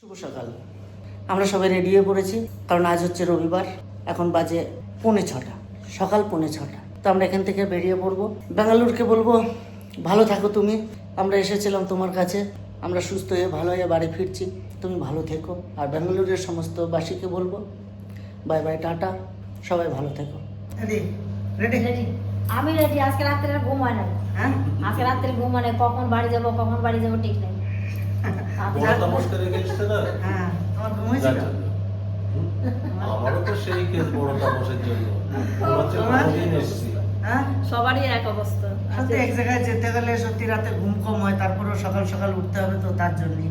শুভ সকাল। আমরা সবাই রেডি হয়ে পড়েছি কারণ আজ হচ্ছে রবিবার এখন বাজে পৌনে ছটা সকাল পৌনে ছটা। তো আমরা এখান থেকে বেরিয়ে পড়ব। বেঙ্গালুরুকে বলব ভালো থাকো তুমি আমরা এসেছিলাম তোমার কাছে আমরা সুস্থ হয়ে ভালো হয়ে বাড়ি ফিরছি তুমি ভালো থেকো। আর বেঙ্গালুরের সমস্ত বাসীকে বলব বাই বাই টাটা সবাই ভালো থেকো। রেডি? রেডি? আমি রেডি আজকে রাত্রে ঘুম হয় না। হ্যাঁ? আজকে রাত্রে ঘুম হয় কখন বাড়ি যাব কখন বাড়ি যাব ঠিক নেই। না? হ্যাঁ তোমার ঘুম হয়েছিল। আমারও তো সেই কেস বড় তামসের জন্য। ঘুমাচ্ছে তোমার? কতদিন এসেছি হ্যাঁ? সবারই এক অবস্থা। সত্যি এক জায়গায় যেতে গেলে সত্যি রাতে ঘুম কম হয় তারপরেও সকাল সকাল উঠতে হবে তো তার জন্যই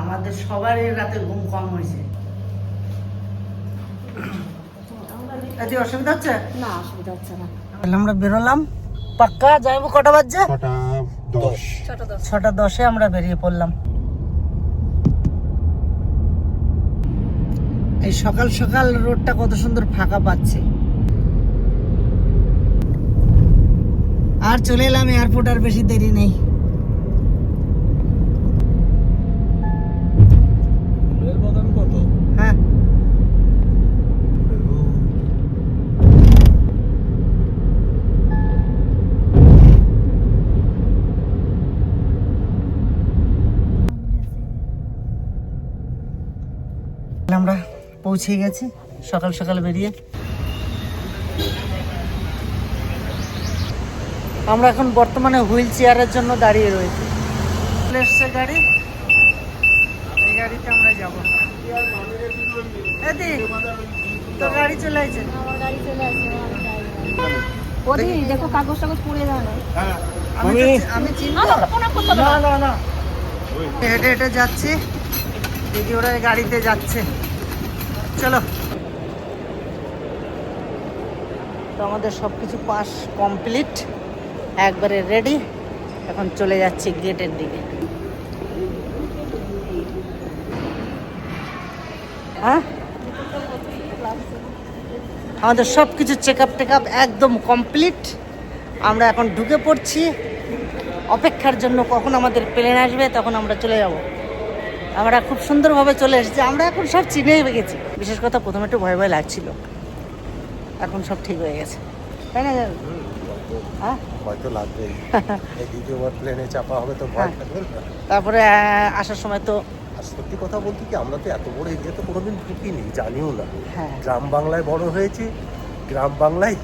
আমাদের সবারই রাতে ঘুম কম হয়েছে। অসুবিধা হচ্ছে? না অসুবিধা হচ্ছে না। তাহলে আমরা বেরোলাম। পাক্কা যাইবো কটা বাজছে? ছটা দশে আমরা বেরিয়ে পড়লাম। এই সকাল সকাল রোডটা কত সুন্দর ফাঁকা পাচ্ছে। আর চলে এলাম এয়ারপোর্ট আর বেশি দেরি নেই এর বাদাম কত হ্যাঁ আমরা পৌঁছে গেছি। সকাল সকাল বেরিয়ে। আমরা এখন বর্তমানে হুইল চেয়ারের জন্য দাঁড়িয়ে রয়েছি। চলে এসছে গাড়ি। এই গাড়িতে আমরা যাব। এদি তো গাড়ি চলে আসছে আমার গাড়ি চলে আসছে ওদি দেখো। কাগজ টাগজ দাও না আমি আমি চিনবো। না না না। হেঁটে হেঁটে যাচ্ছি। দিদি ওরা এই গাড়িতে যাচ্ছে। চলো। তো আমাদের সব কিছু পাস কমপ্লিট। একবারে রেডি। এখন চলে যাচ্ছি গেটের দিকে। হ্যাঁ? আমাদের সব কিছু চেক আপ টেক আপ একদম কমপ্লিট আমরা এখন ঢুকে পড়ছি। অপেক্ষার জন্য কখন আমাদের প্লেন আসবে, তখন আমরা চলে যাব। আমরা খুব সুন্দরভাবে চলে এসেছি। আমরা এখন সব চিনেই গেছি। বিশেষ কথা প্রথমে একটু ভয় ভয় লাগছিল। এখন সব ঠিক হয়ে গেছে। তাই না? হ্যাঁ? হয়তো লাগবেই। দ্বিতীয়বার প্লেনে চাপা হবে তো ভয় হ্যাঁ। তারপরে আসার সময় তো সত্যি কথা বলতে কি আমরা তো এত বড় এরিয়া তো কোনোদিন ঢুকিনি জানিও না। হ্যাঁ। গ্রাম বাংলায় বড় হয়েছি গ্রাম বাংলায়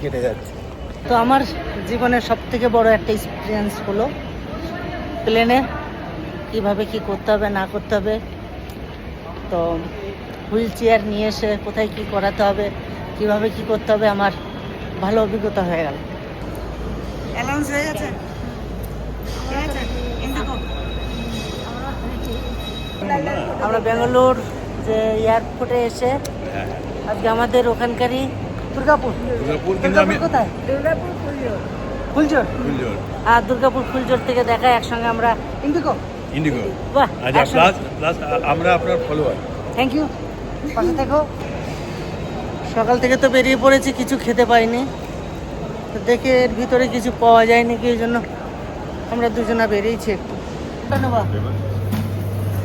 কেটে যাচ্ছে। তো আমার জীবনের সব থেকে বড় একটা এক্সপিরিয়েন্স হলো প্লেনে কীভাবে কি করতে হবে না করতে হবে। তো হুইল চেয়ার নিয়ে এসে কোথায় কি করাতে হবে কীভাবে কি করতে হবে আমার ভালো অভিজ্ঞতা হয়ে গেল। অ্যালাউন্স হয়ে গেছে? আমরা বেঙ্গালোর যে এয়ারপোর্টে এসে আজকে আমাদের ওখানকারই দুর্গাপুর। দুর্গাপুর কোথায়? ফুলজোর আর দুর্গাপুর ফুলজোর থেকে দেখা একসঙ্গে আমরা ইন্ডিগো ইন্ডিগো বাহ আচ্ছা প্লাস প্লাস আমরা আপনার ফলোয়ার থ্যাংক ইউ পাশে থেকো। সকাল থেকে তো বেরিয়ে পড়েছি কিছু খেতে পাইনি। তো দেখে এর ভিতরে কিছু পাওয়া যায়নি কি এই জন্য আমরা দুজনা বেরিয়েছি একটু। নেবা?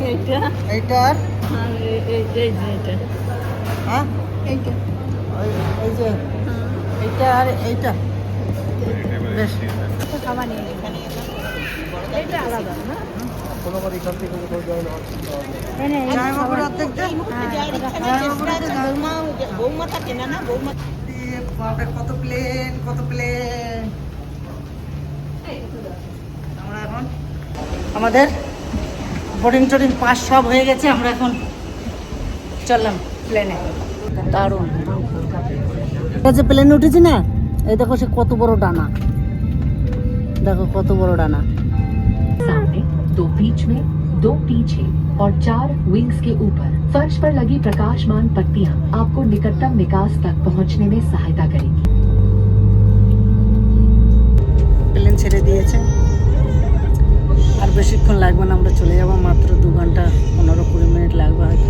এইটা? এইটা আর? আর এই- এই এই যে হ্যাঁ? এইটা। ওই- এই যে। এইটা আর এইটা। বেশ। খাবার নিয়ে এখানে এটা আলাদা না? হ্যাঁ, হ্যাঁ, হ্যাঁ, প্লেন কত প্লেন। এখন আমাদের বোর্ডিং টোডিং পাস সব হয়ে গেছে আমরা এখন চললাম প্লেনে দারুণ। যে প্লেনে উঠেছি না এই দেখো সে কত বড় ডানা। দেখো কত বড় ডানা। दो बीच में दो पीछे और चार विंग्स के ऊपर फर्श पर लगी प्रकाशमान पट्टियां आपको निकटतम निकास तक पहुंचने में सहायता करेंगी প্লেন ছেড়ে দিয়েছে আর বেশিক্ষণ লাগবে না আমরা চলে যাবো মাত্র দু ঘন্টা পনেরো কুড়ি মিনিট লাগবে হয়তো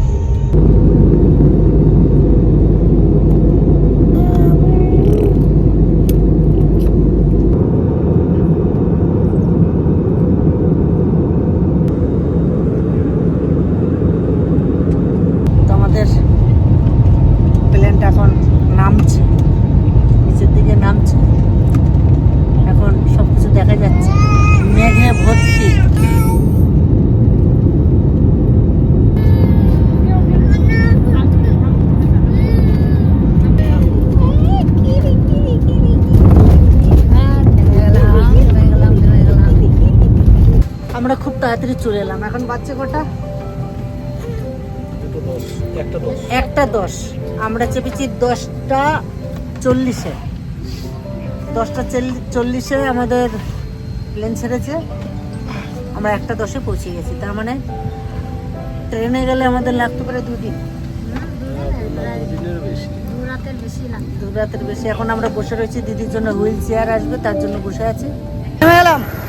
চলে এলাম। এখন বাচ্চা কটা? একটা দশ। আমরা চেপেছি দশটা চল্লিশে। দশটা চল্লি- চল্লিশে আমাদের প্লেন ছেড়েছে। আমরা একটা দশে পৌঁছে গেছি। তার মানে ট্রেনে গেলে আমাদের লাগতে পারে দুদিন। দু রাতের বেশি। এখন আমরা বসে রয়েছি। দিদির জন্য হুইল চেয়ার আসবে, তার জন্য বসে আছি। নেমে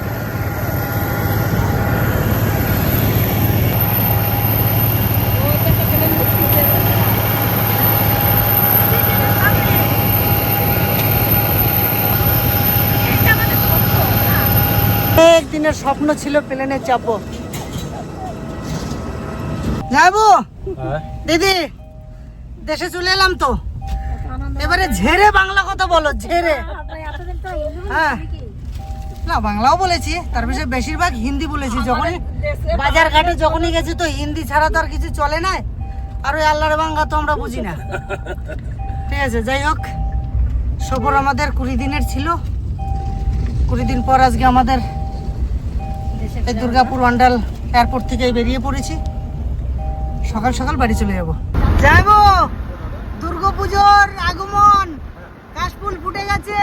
একদিনের স্বপ্ন ছিল প্লেনে চাপবো যাব। হ্যাঁ দিদি দেশে চলে এলাম তো। এবারে ঝেড়ে বাংলা কথা বলো ঝেড়ে। হ্যাঁ। না বাংলাও বলেছি তার পিছনে বেশিরভাগ হিন্দি বলেছি। যখনই বাজার ঘাটে যখনই গেছি তো হিন্দি ছাড়া তো আর কিছু চলে না। আর ওই আল্লাহর বাংলা তো আমরা বুঝি না। ঠিক আছে যাই হোক। সফর আমাদের কুড়ি দিনের ছিল। কুড়ি দিন পর আজকে আমাদের এই দুর্গাপুর অন্ডাল এয়ারপোর্ট থেকে বেরিয়ে পড়েছি। সকাল সকাল বাড়ি চলে যাব। যাব দুর্গাপুজোর আগমন। কাশফুল ফুটে গেছে।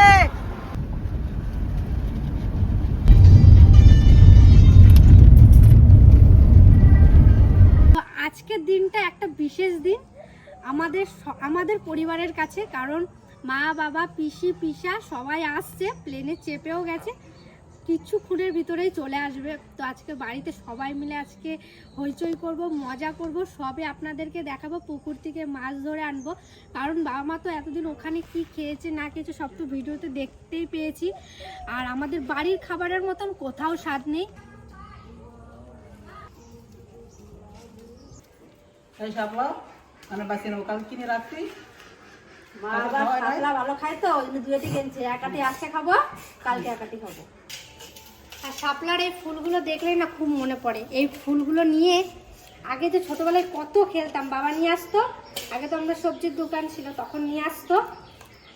তো আজকের দিনটা একটা বিশেষ দিন আমাদের স- আমাদের পরিবারের কাছে কারণ মা বাবা পিসি পিসা সবাই আসছে প্লেনে চেপেও গেছে। কিছুক্ষণের ভিতরেই চলে আসবে। তো আজকে বাড়িতে সবাই মিলে আজকে হইচই করব মজা করব সবে আপনাদেরকে দেখাবো পুকুর থেকে মাছ ধরে আনব। কারণ বাবা মা তো এতদিন ওখানে কি খেয়েছে না খেয়েছে সব তো ভিডিওতে দেখতেই পেয়েছি। আর আমাদের বাড়ির খাবারের মতন কোথাও স্বাদ নেই। মানে রাখছি মা ভালো খায় তো দুয়েটি কিনছে একাটি আজকে খাব কালকে একাটি খাব। আর শাপলার এই ফুলগুলো দেখলেই না খুব মনে পড়ে। এই ফুলগুলো নিয়ে আগে তো ছোটবেলায় কত খেলতাম। বাবা নিয়ে আসতো আগে তো আমরা সবজির দোকান ছিল তখন নিয়ে আসতো।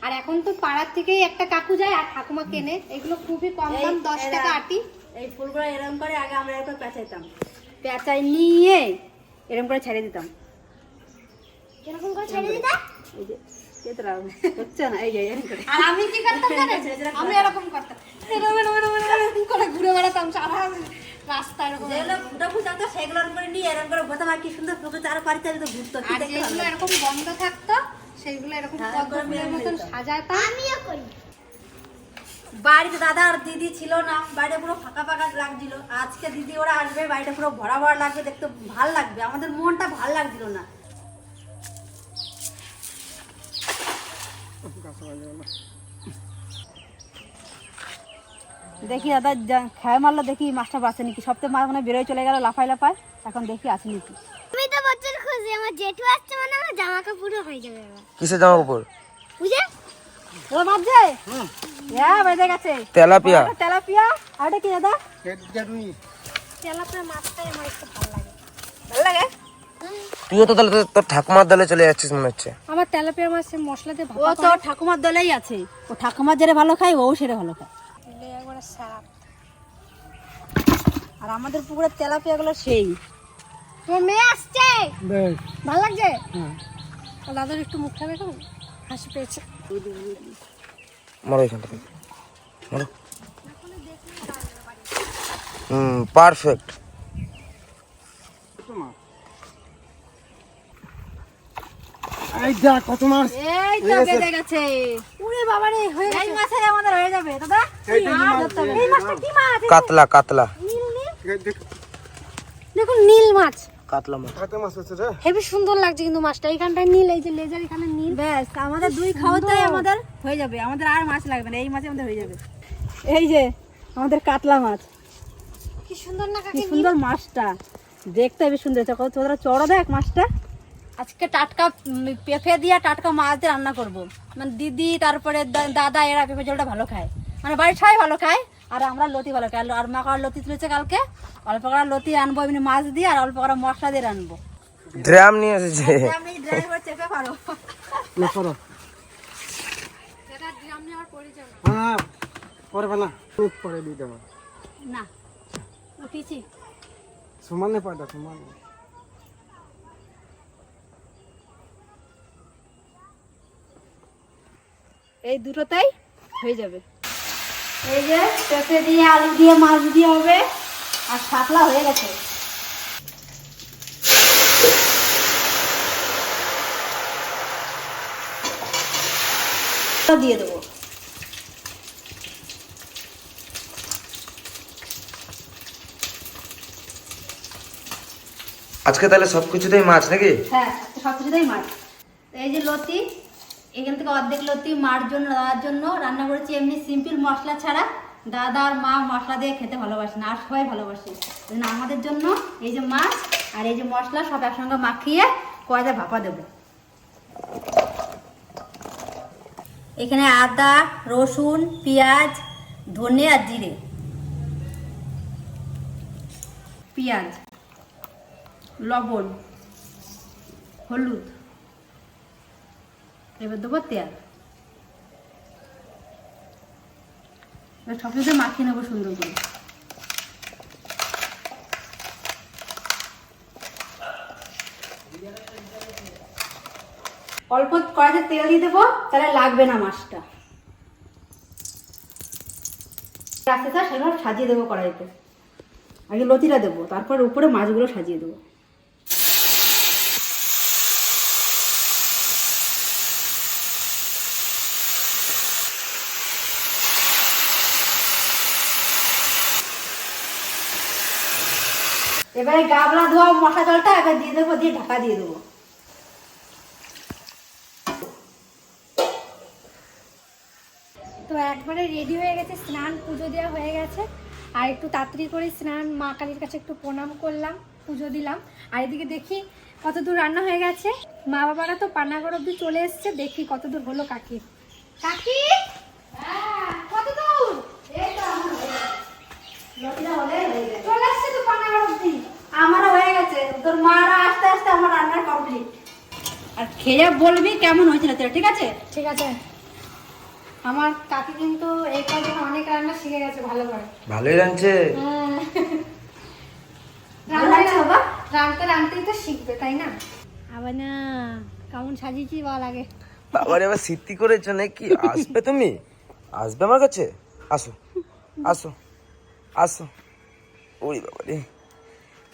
আর এখন তো পাড়ার থেকেই একটা কাকু যায় আর ঠাকুমা কেনে। এগুলো খুবই কম দাম দশ টাকা আটি। এই ফুলগুলো এরকম করে আগে আমরা একটু পেঁচাইতাম। পেঁচাই নিয়ে এরকম করে ছেড়ে দিতাম। কীরকম করে। ছেড়ে দিতা এই যে। বাড়িতে দাদা আর দিদি ছিল না, বাড়িটা পুরো ফাঁকা ফাঁকা লাগছিল। আজকে দিদি ওরা আসবে, বাড়িটা পুরো ভরা ভরা লাগবে, দেখতে ভালো লাগবে। আমাদের মনটা ভালো লাগছিল না। দেখি দাদা খেয়ে মারলো দেখি মাছটা বাঁচে নাকি। সপ্তাহে মাছ মানে বেরোয় চলে গেল লাফায় লাফায়। এখন দেখি আছে নাকি। আমি তো বছর খুশি আমার জেঠু আসছে মানে আমার জামা কাপড়ও হয়ে যাবে কিসের জামা কাপড় বুঝে দাদা বাজছে হ্যাঁ বেজে গেছে। তেলাপিয়া। তেলাপিয়া? আর এটা কি দাদা? তেলাপিয়া মাছটাই আমার একটু ভালো লাগে ভালো লাগে। তুইও তো তাহলে তোর- তোর ঠাকুমার দলে চলে যাচ্ছিস মনে হচ্ছে। আমার তেলাপিয়া মাছের মশলা দিয়ে ও তো ঠাকুমার দলেই আছে। ও ঠাকুমার যেটা ভালো খায় ও সেটা ভালো খায়। একবারে আর আমাদের পুকুরের তেলাপিয়া গুলো সেই। তোমার মেয়ে আসছে? ভালো লাগছে? আর দাদুর একটু মুখটা দেখো হাসি পেয়েছে। মারো এখান থেকে মারো। হুম পারফেক্ট এই তো বেজে গেছে। উড়ে বাবা রে হয়ে এই মাছে আমাদের হয়ে যাবে দাদা। হবে এই মাছটা কি মাছ? কাতলা কাতলা। নীল নীল। দেখুন নীল মাছ। কাতলা মাছ। হেবি সুন্দর লাগছে কিন্তু মাছটা। এইখানটায় নীল এই যে লেজার এখানে নীল। ব্যাস আমাদের দুই খাওয়াতেই আমাদের হয়ে যাবে। আমাদের আর মাছ লাগবে না এই মাছে আমাদের হয়ে যাবে। এই যে আমাদের কাতলা মাছ। কি সুন্দর না কি সুন্দর মাছটা। দেখতে হেবি সুন্দর তোরা চড়া দেখ মাছটা। আজকে টাটকা পেঁপে দিয়ে টাটকা মাছ দিয়ে রান্না করব। মানে দিদি তারপরে দাদা এরা পেঁপে ঝোলটা ভালো খায়। মানে বাড়ির সবাই ভালো খায় আর আমরা লতি ভালো খাই। আর মা করার লতি তুলেছে কালকে। অল্প করা লতি আনব এমনি মাছ দিয়ে আর অল্প করা মশলা দিয়ে রানবো ড্রাম নিয়ে এসেছে। পারো। না উঠেছি। সমানে পাটা সমানে এই দুটোতেই হয়ে যাবে। এই যে পেঁপে দিয়ে আলু দিয়ে মাছ দিয়ে হবে আর শাকলা হয়ে গেছে। দিয়ে দেবো। আজকে তাহলে সব কিছুতেই মাছ নাকি? হ্যাঁ সব কিছুতেই মাছ। এই যে লতি এখান থেকে অর্ধেক লতি মার জন্য দাদার জন্য রান্না করেছি এমনি সিম্পল মশলা ছাড়া। দাদা আর মা মশলা দিয়ে খেতে ভালোবাসে না, আর সবাই ভালোবাসে। আমাদের জন্য এই যে মাছ আর এই যে মশলা সব একসঙ্গে মাখিয়ে কয়টা ভাপা দেবো। এখানে আদা, রসুন, পেঁয়াজ, ধনে আর জিরে। পেঁয়াজ, লবণ, হলুদ। এবার দেবো তেল। এবার সব কিছু মাখিয়ে নেব সুন্দর করে। অল্প কড়াইতে তেল দিয়ে দেবো, তাহলে লাগবে না মাছটা। রাখতে স্যার সেভাবে সাজিয়ে দেবো কড়াইতে। আগে লতিটা দেবো, তারপর উপরে মাছগুলো সাজিয়ে দেবো। এবারে গাবলা ধোয়া মশলা জলটা এবার দিয়ে দেবো দিয়ে ঢাকা দিয়ে দেবো। তো একবারে রেডি হয়ে গেছে স্নান পুজো দেওয়া হয়ে গেছে। আর একটু তাড়াতাড়ি করে স্নান মা কালীর কাছে একটু প্রণাম করলাম পুজো দিলাম। আর এদিকে দেখি কত দূর রান্না হয়ে গেছে। মা বাবারা তো পানাগড় অব্দি চলে এসছে দেখি কত দূর হলো কাকি। কাকি হ্যাঁ, কত দূর লতিটা হলে হয়ে যাবে চলে এসছে তো পানাগড় অব্দি আমারও হয়ে গেছে তোর মারা আস্তে আস্তে আমার রান্না কমপ্লিট আর খেয়ে বলবি কেমন হয়েছিল তোর ঠিক আছে? ঠিক আছে। আমার কাকি কিন্তু এই কদিন অনেক রান্না শিখে গেছে ভালো করে। ভালোই রাঁধছে। রাঁধতে রাঁধতেই তো শিখবে তাই না? আবার না কেমন সাজিয়েছি বল আগে। বাবার এবার স্মৃতি করেছ নাকি? আসবে তুমি? আসবে আমার কাছে? আসো। আসো। আসো। ওই বাবা রে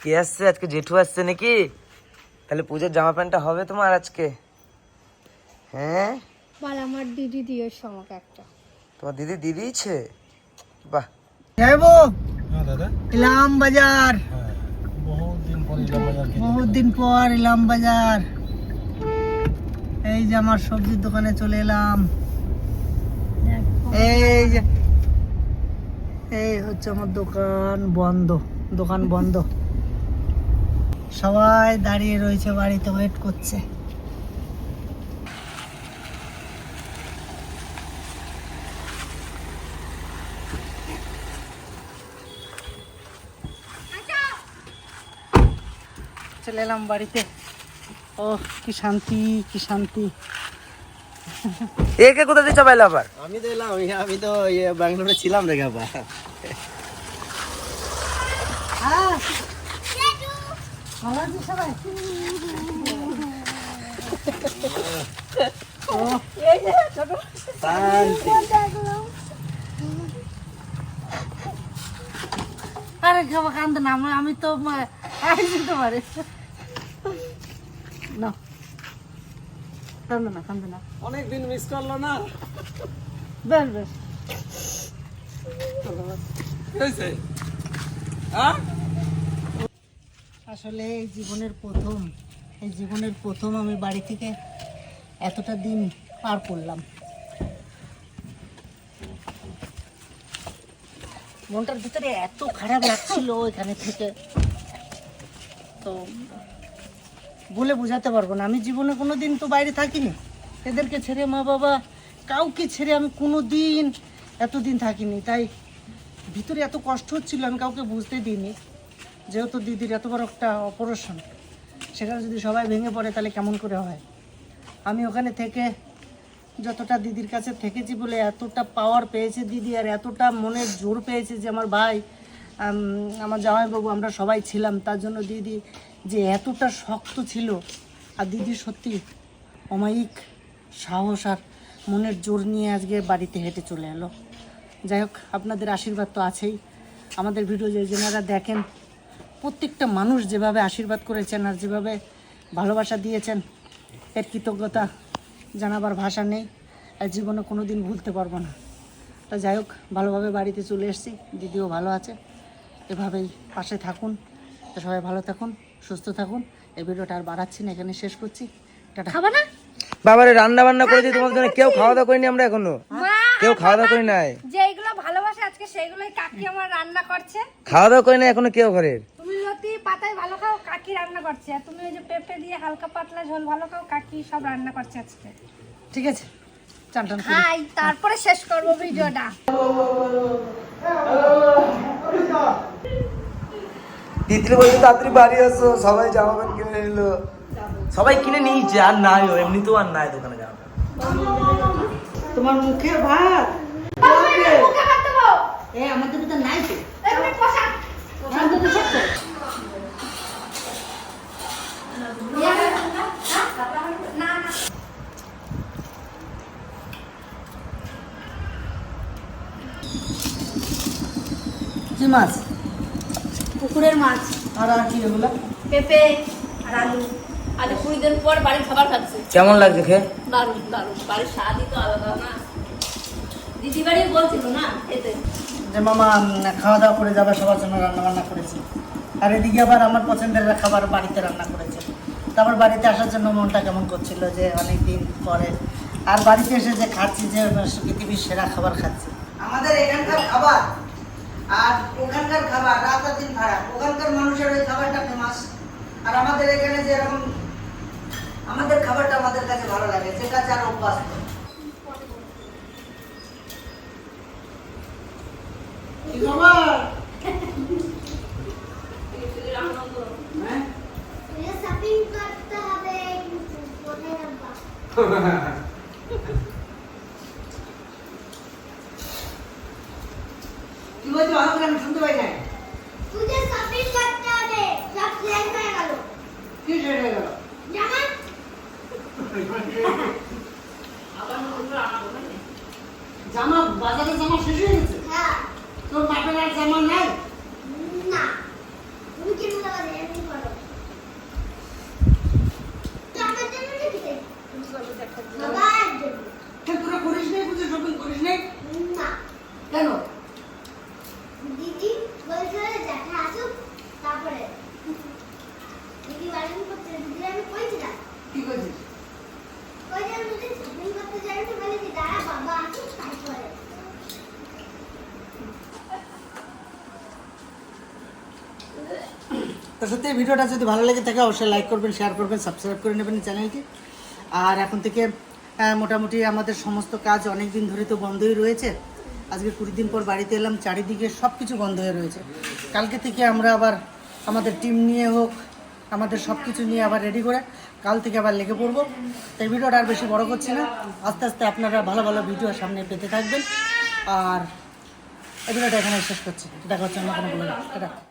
কে আসছে? আজকে জেঠু আসছে নাকি? তাহলে পুজোর জামা প্যান্টটা হবে তোমার আজকে? হ্যাঁ? বল আমার দিদি দিয়ে আমাকে একটা। তোমার দিদি দিদিছে বাহ। যাইবো হ্যাঁ দাদা। ইলাম বাজার। হ্যাঁ বহুত দিন পর বাজার বহুত দিন পর ইলাম বাজার। এই যে আমার সবজির দোকানে চলে এলাম। এই যে এই হচ্ছে আমার দোকান বন্ধ দোকান বন্ধ। সবাই দাঁড়িয়ে রয়েছে বাড়িতে ওয়েট করছে। চলে এলাম বাড়িতে। ও কি শান্তি কি শান্তি। একে কোথা দিয়ে চাপাইলে আবার? আমি তো এলাম আমি তো ব্যাঙ্গালোরে ছিলাম রে বাবা ভালো আছিস সবাই আরে খাবা কান্দ না আমি- তো দিতে পারি না। কান্দ না কান্দ না। অনেকদিন মিস করল না। বেশ বেশ। আসলে এই জীবনের প্রথম, এই জীবনের প্রথম আমি বাড়ি থেকে এতটা দিন পার করলাম। মনটার ভিতরে এত খারাপ লাগছিল এখানে থেকে। তো বলে বোঝাতে পারব না। আমি জীবনে কোনো দিন তো বাইরে থাকিনি। এদেরকে ছেড়ে মা বাবা, কাউকে ছেড়ে আমি কোনো দিন এতদিন থাকিনি। তাই ভিতরে এত কষ্ট হচ্ছিল, আমি কাউকে বুঝতে দিইনি। যেহেতু দিদির এত বড় একটা অপারেশন সেটা যদি সবাই ভেঙে পড়ে তাহলে কেমন করে হয়? আমি ওখানে থেকে যতটা দিদির কাছে থেকেছি বলে এতটা পাওয়ার পেয়েছে দিদি আর এতটা মনের জোর পেয়েছে যে আমার ভাই আম, আমার জামাইবাবু আমরা সবাই ছিলাম। তার জন্য দিদি যে এতটা শক্ত ছিল আর দিদি সত্যি অমায়িক সাহস আর মনের জোর নিয়ে আজকে বাড়িতে হেঁটে চলে এলো। যাই হোক আপনাদের আশীর্বাদ তো আছেই। আমাদের ভিডিও যে যেনারা দেখেন প্রত্যেকটা মানুষ যেভাবে আশীর্বাদ করেছেন আর যেভাবে ভালোবাসা দিয়েছেন এর কৃতজ্ঞতা জানাবার ভাষা নেই। আর জীবনে কোনো দিন ভুলতে পারব না। তা যাই হোক ভালোভাবে বাড়িতে চলে এসেছি। দিদিও ভালো আছে। এভাবেই পাশে থাকুন। তো সবাই ভালো থাকুন সুস্থ থাকুন। এই ভিডিওটা আর বাড়াচ্ছি না এখানে শেষ করছি। টাটা। খাবা না? বাবারে রান্না বান্না করেছি তোমাদের জন্য কেউ খাওয়া দাওয়া করিনি আমরা এখনও? কেউ খাওয়া দাওয়া করি নাই? যেগুলো ভালোবাসে আজকে সেইগুলোই কাকি আমার রান্না করছে। খাওয়া দাওয়া করি না এখনও কেউ ঘরের? পাতায় ভালো খাও কাকি রান্না করছে। আর তুমি ওই যে পেঁপে দিয়ে হালকা পাতলা ঝোল ভালো খাও কাকি সব রান্না করছে আজকে। ঠিক আছে চান টান হাই তারপরে শেষ করব ভিডিওটা। তিতলি বলছে তাড়াতাড়ি বাড়ি আসো সবাই জামা প্যান্ট কিনে নিল সবাই কিনে নিয়েছে আর নাই ও এমনিতেও আর নাই দোকানে জামা প্যান্ট। তোমার মুখের ভাত? এ আমাদের ভিতরে নাই তো। শান্ত তো সত্য কি মাছ? পুকুরের মাছ। আর আর কি এগুলো? পেঁপে আর আলু। আজ কুড়ি দিন পর বাড়ির খাবার খাচ্ছে। কেমন লাগছে খেয়ে? দারুণ দারুণ। বাড়ির স্বাদই তো আলাদা না। দিদি বাড়ি বলছিল না এতে যে মামা খাওয়া দাওয়া করে যাবে সবার জন্য রান্না বান্না করেছি। আর এদিকে আবার আমার পছন্দের খাবার বাড়িতে রান্না করেছে। তারপর বাড়িতে আসার জন্য মনটা কেমন করছিল যে অনেক দিন পরে? আর বাড়িতে এসে যে খাচ্ছি যে পৃথিবীর সেরা খাবার খাচ্ছি। আমাদের এখানকার খাবার আর ওখানকার খাবার রাত আর দিন ভাড়া ওখানকার মানুষের ওই খাবারটা ফেমাস আর আমাদের এখানে যে এরকম আমাদের খাবারটা আমাদের কাছে ভালো লাগে যেটা যার অভ্যাস। কি খবর হ্যাঁ শপিং করতে হবে কিন্তু কোথায় যাবা কি বলছো? ভালো আমি শুনতে পাই নাই? তুই শপিং করতে হবে। সব শেষ হয়ে গেল। কি হয়ে গেল? জামা জামা বাজারে জামা শেষ হয়ে গেছে? হ্যাঁ। তোর বাপের আর জামা নাই না তুমি কি মনে করে এমনি করো টাকার জন্য নাকি বাবার জন্য তা তোরা করিস নাই বুঝে শপিং করিস নাই না কেন? দিদি বলছিল দেখা আসুক তারপরে। দিদি করতে দিদি আমি কইছিলাম। কি করছিস কইছিলাম যদি শপিং করতে যাই তো বলে যে দাঁড়া বাবা আসুক তারপরে। তো সত্যি এই ভিডিওটা যদি ভালো লেগে থাকে অবশ্যই লাইক করবেন শেয়ার করবেন সাবস্ক্রাইব করে নেবেন চ্যানেলটি আর এখন থেকে মোটামুটি আমাদের সমস্ত কাজ অনেক দিন ধরে তো বন্ধই রয়েছে। আজকে কুড়ি দিন পর বাড়িতে এলাম, চারিদিকে সব কিছু বন্ধ হয়ে রয়েছে। কালকে থেকে আমরা আবার আমাদের টিম নিয়ে হোক, আমাদের সব কিছু নিয়ে আবার রেডি করে কাল থেকে আবার লেগে পড়ব। তাই ভিডিওটা আর বেশি বড় করছি না। আস্তে আস্তে আপনারা ভালো ভালো ভিডিও সামনে পেতে থাকবেন। আর এই ভিডিওটা এখানে শেষ করছি। দেখা হচ্ছে অন্য কোনো বলে এটা